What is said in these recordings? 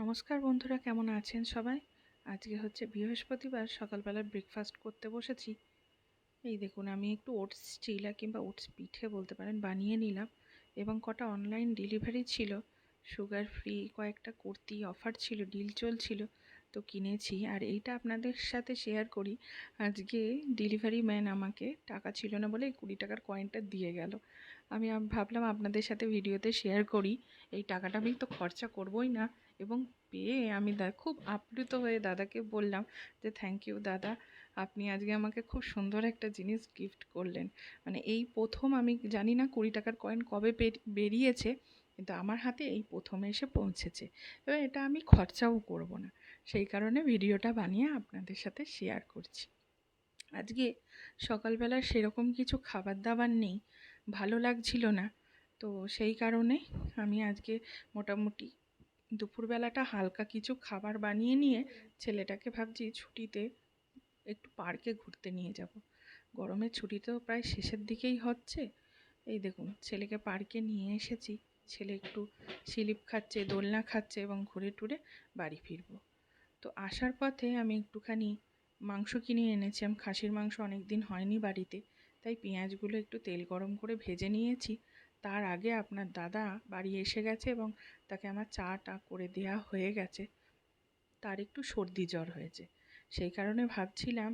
নমস্কার বন্ধুরা, কেমন আছেন সবাই? আজকে হচ্ছে বৃহস্পতিবার সকালবেলা ব্রেকফাস্ট করতে বসেছি। এই দেখুন, আমি একটু ওটস চিলা কিংবা ওটস পিঠে বলতে পারেন বানিয়ে নিলাম এবং কটা অনলাইন ডেলিভারি ছিল। সুগার ফ্রি কয়েকটা কুর্তি অফার ছিল ডিল চলছিল, তো কিনেছি। আর এইটা আপনাদের সাথে শেয়ার করি। আজকে ডেলিভারি ম্যান আমাকে টাকা ছিল না বলে কুড়ি টাকার কয়েনটা দিয়ে গেল। আমি ভাবলাম আপনাদের সাথে ভিডিওতে শেয়ার করি। এই টাকাটা আমি তো খরচা করবই না। এবং পেয়ে আমি খুব আপ্লুত হয়ে দাদাকে বললাম যে থ্যাংক ইউ দাদা। আপনি আজকে আমাকে খুব সুন্দর একটা জিনিস গিফট করলেন। মানে এই প্রথম আমি জানি না কুড়ি টাকার কয়েন কবে বেরিয়েছে, কিন্তু আমার হাতে এই প্রথমে এসে পৌঁছেছে। এবার এটা আমি খরচাও করব না। সেই কারণে ভিডিওটা বানিয়ে আপনাদের সাথে শেয়ার করছি। আজকে সকালবেলা সেরকম কিছু খাবার দাবার নেই। ভালো লাগছিল না। তো সেই কারণে আমি আজকে মোটামুটি দুপুরবেলাটা হালকা কিছু খাবার বানিয়ে নিয়ে ছেলেটাকে ভাবছি ছুটিতে একটু পার্কে ঘুরতে নিয়ে যাব। গরমের ছুটি তো প্রায় শেষের দিকেই হচ্ছে। এই দেখুন, ছেলেকে পার্কে নিয়ে এসেছি। ছেলে একটু স্লিপ খাচ্ছে, দোলনা খাচ্ছে এবং ঘুরে টুরে বাড়ি ফিরবো। তো আসার পথে আমি একটুখানি মাংস কিনে এনেছিলাম খাসির মাংস অনেক দিন হয়নি বাড়িতে। তাই পেঁয়াজগুলো একটু তেল গরম করে ভেজে নিয়েছি। তার আগে আপনার দাদা বাড়ি এসে গেছে এবং তাকে আমার চাটা করে দেওয়া হয়ে গেছে। তার একটু সর্দি জ্বর হয়েছে। সেই কারণে ভাবছিলাম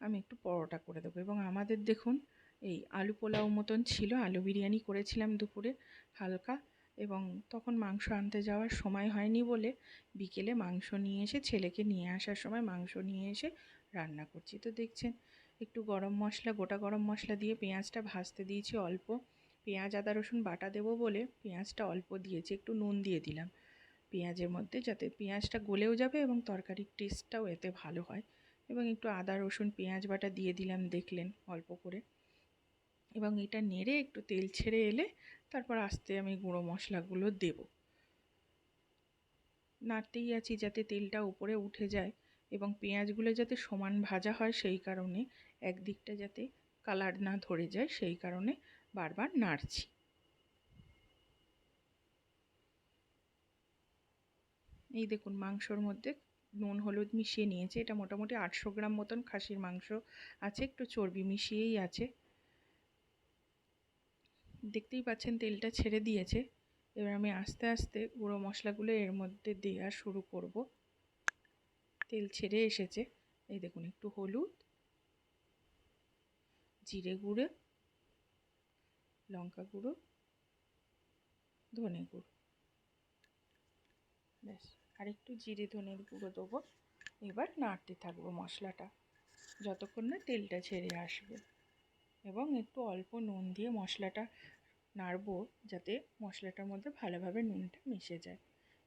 আমি একটু পরোটা করে দেবো এবং আমাদের দেখুন, এই আলু পোলাও মতন ছিল, আলু বিরিয়ানি করেছিলাম দুপুরে হালকা এবং তখন মাংস আনতে যাওয়ার সময় হয়নি বলে বিকেলে মাংস নিয়ে এসে ছেলেকে নিয়ে আসার সময় মাংস নিয়ে এসে রান্না করছি। তো দেখছেন একটু গরম মশলা, গোটা গরম মশলা দিয়ে পেঁয়াজটা ভাজতে দিয়েছি অল্প। পেঁয়াজ, আদা, রসুন বাটা দেবো বলে পেঁয়াজটা অল্প দিয়েছি, একটু নুন দিয়ে দিলাম। পেঁয়াজের মধ্যে যাতে পেঁয়াজটা গলেও যাবে এবং তরকারির টেস্টটাও এতে ভালো হয়। এবং একটু আদা, রসুন, পেঁয়াজ বাটা দিয়ে দিলাম দেখলেন অল্প করে। এবং এটা নেড়ে একটু তেল ছেড়ে এলে তারপর আস্তে আমি গুঁড়ো মশলাগুলো দেব। নাড়তেই আছি যাতে তেলটা উপরে উঠে যায়। এবং পেঁয়াজগুলো যাতে সমান ভাজা হয় সেই কারণে, একদিকটা যাতে কালার না ধরে যায় সেই কারণে বারবার নাড়ছি। এই দেখুন, মাংসর মধ্যে নুন, হলুদ মিশিয়ে নিয়েছে। এটা মোটামুটি আটশো গ্রাম মতন খাসির মাংস আছে, একটু চর্বি মিশিয়েই আছে। দেখতেই পাচ্ছেন, তেলটা ছেড়ে দিয়েছে। এবার আমি আস্তে আস্তে গুঁড়ো মশলাগুলো এর মধ্যে দেওয়া শুরু করব। তেল ছেড়ে এসেছে। এই দেখুন, একটু হলুদ, জিরে গুঁড়ো, লঙ্কা গুঁড়ো, ধনে গুঁড়ো। ব্যাস, আর একটু জিরে ধনের গুঁড়ো দেবো। এবার নাড়তে থাকব মশলাটা, যতক্ষণ না তেলটা ছেড়ে আসবে। এবং একটু অল্প নুন দিয়ে মশলাটা নাড়বো, যাতে মশলাটার মধ্যে ভালোভাবে নুনটা মিশে যায়।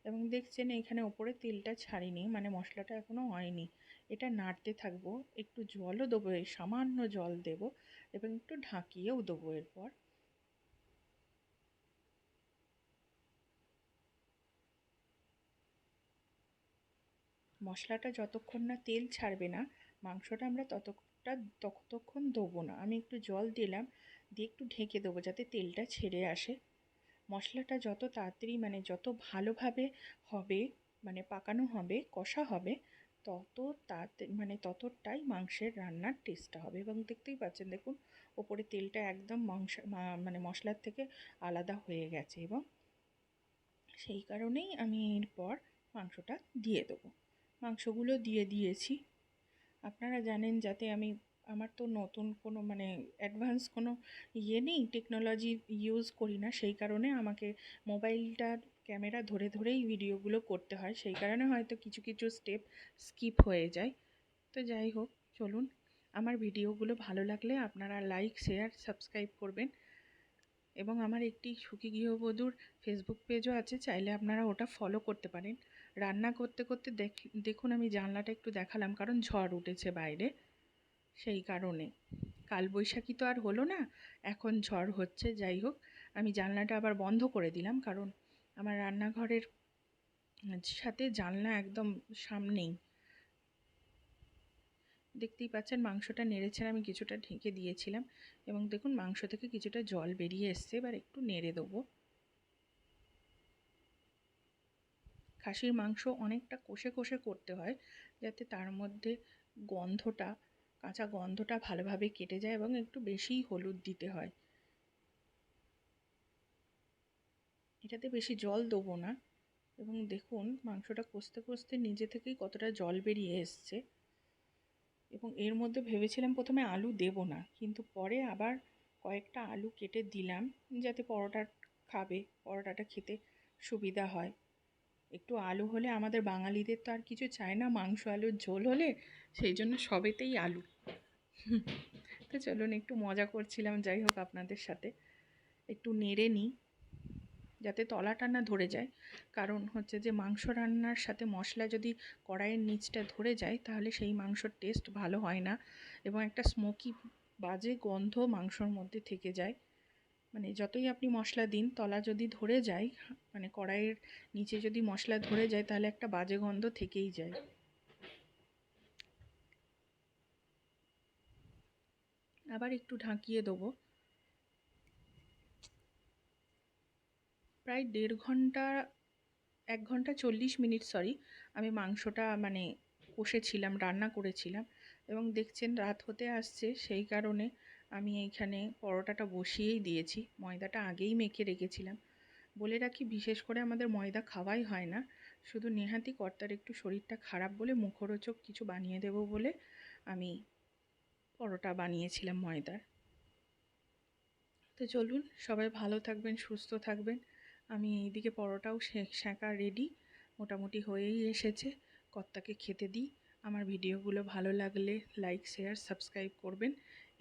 এবং দেখছেন এখানে ওপরে তেলটা ছাড়িনি মানে মশলাটা এখনও হয়নি। এটা নাড়তে থাকব, একটু জলও দেবো সামান্য জল দেব এবং একটু ঢাকিয়েও দেবো এরপর। মশলাটা যতক্ষণ না তেল ছাড়বে না, মাংসটা আমরা ততটা ততক্ষণ দেবো না। আমি একটু জল দিলাম, দিয়ে একটু ঢেকে দেবো যাতে তেলটা ছেড়ে আসে। মশলাটা যত তাড়াতাড়ি মানে যত ভালোভাবে হবে মানে পাকানো হবে, কষা হবে, তত তাড়াতাড়ি মানে ততটাই মাংসের রান্নার টেস্টটা হবে। এবং দেখতেই পাচ্ছেন, দেখুন, ওপরে তেলটা একদম মাংস মানে মশলার থেকে আলাদা হয়ে গেছে। এবং সেই কারণেই আমি এরপর মাংসটা দিয়ে দেবো। মাংসগুলো দিয়ে দিয়েছি। আপনারা জানেন, যাতে আমি আমার তো নতুন কোনো মানে অ্যাডভান্স কোনো ইয়ে নেই টেকনোলজি ইউজ করি না। সেই কারণে আমাকে মোবাইলটার ক্যামেরা ধরে ধরেই ভিডিওগুলো করতে হয়। সেই কারণে হয়তো কিছু কিছু স্টেপ স্কিপ হয়ে যায়। তো যাই হোক, চলুন। আমার ভিডিওগুলো ভালো লাগলে আপনারা লাইক শেয়ার সাবস্ক্রাইব করবেন। এবং আমার একটি সুখী গৃহবধূর ফেসবুক পেজও আছে, চাইলে আপনারা ওটা ফলো করতে পারেন। রান্না করতে করতে দেখুন আমি জানলাটা একটু দেখালাম, কারণ ঝড় উঠেছে বাইরে। সেই কারণে। কালবৈশাখী তো আর হলো না, এখন ঝড় হচ্ছে, যাই হোক। আমি জানলাটা আবার বন্ধ করে দিলাম, কারণ আমার রান্নাঘরের সাথে জানলা একদম সামনেই। দেখতেই পাচ্ছেন মাংসটা নেড়েছেন আমি কিছুটা ঢেকে দিয়েছিলাম এবং দেখুন মাংস থেকে কিছুটা জল বেরিয়ে এসছে, এবার একটু নেড়ে দেবো। খাসির মাংস অনেকটা কষে কষে করতে হয়, যাতে তার মধ্যে গন্ধটা কাঁচা গন্ধটা ভালোভাবে কেটে যায় এবং একটু বেশিই হলুদ দিতে হয়। এটাতে বেশি জল দেবো না। এবং দেখুন, মাংসটা কষতে কষতে নিজে থেকেই কতটা জল বেরিয়ে এসছে। এবং এর মধ্যে ভেবেছিলাম প্রথমে আলু দেব না, কিন্তু পরে আবার কয়েকটা আলু কেটে দিলাম, যাতে পরোটা খাবে, পরোটাটা খেতে সুবিধা হয়। একটু আলু হলে আমাদের বাঙালিদের তো আর কিছু চায় না, মাংস, আলুর ঝোল হলে সেই জন্য সবেতেই আলু। তো চলুন একটু মজা করছিলাম, যাই হোক আপনাদের সাথে। একটু নেড়ে নিই, যাতে তলাটা না ধরে যায়। কারণ হচ্ছে যে মাংস রান্নার সাথে মশলা যদি কড়াইয়ের নিচটা ধরে যায়, তাহলে সেই মাংসর টেস্ট ভালো হয় না এবং একটা স্মোকি বাজে গন্ধ মাংসর মধ্যে থেকে যায়। মানে যতই আপনি মশলা দিন, তলা যদি ধরে যায় মানে কড়াইয়ের নিচে যদি মশলা ধরে যায়, তাহলে একটা বাজে গন্ধ থেকেই যায়। আবার একটু ঢাকিয়ে দেবো। প্রায় দেড় ঘণ্টা, এক ঘণ্টা চল্লিশ মিনিট সরি আমি মাংসটা মানে কষেছিলাম, রান্না করেছিলাম। এবং দেখছেন রাত হতে আসছে, সেই কারণে আমি এইখানে পরোটাটা বসিয়েই দিয়েছি। ময়দাটা আগেই মেখে রেখেছিলাম। বলে রাখি, বিশেষ করে আমাদের ময়দা খাওয়াই হয় না। শুধু নেহাতি কর্তার একটু শরীরটা খারাপ বলে মুখরোচক কিছু বানিয়ে দেব বলে আমি পরোটা বানিয়েছিলাম ময়দার। তো চলুন, সবাই ভালো থাকবেন, সুস্থ থাকবেন। আমি এইদিকে পরোটাও সেঁকা রেডি মোটামুটি হয়েই এসেছে। কর্তাকে খেতে দিই। আমার ভিডিওগুলো ভালো লাগলে লাইক শেয়ার সাবস্ক্রাইব করবেন।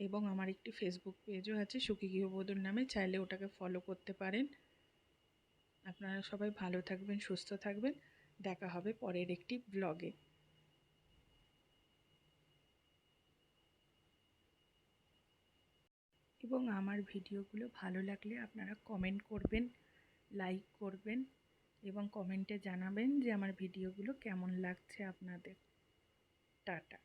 এবং আমার একটি ফেসবুক পেজও আছে, সুখী গৃহবধূর নামে। চাইলে ওটাকে ফলো করতে পারেন। আপনারা সবাই ভালো থাকবেন, সুস্থ থাকবেন। দেখা হবে পরের একটি ব্লগে এবং আমার ভিডিওগুলো ভালো লাগলে আপনারা কমেন্ট করবেন লাইক করবেন এবং কমেন্টে জানাবেন যে আমার ভিডিওগুলো কেমন লাগছে আপনাদের। টাটা।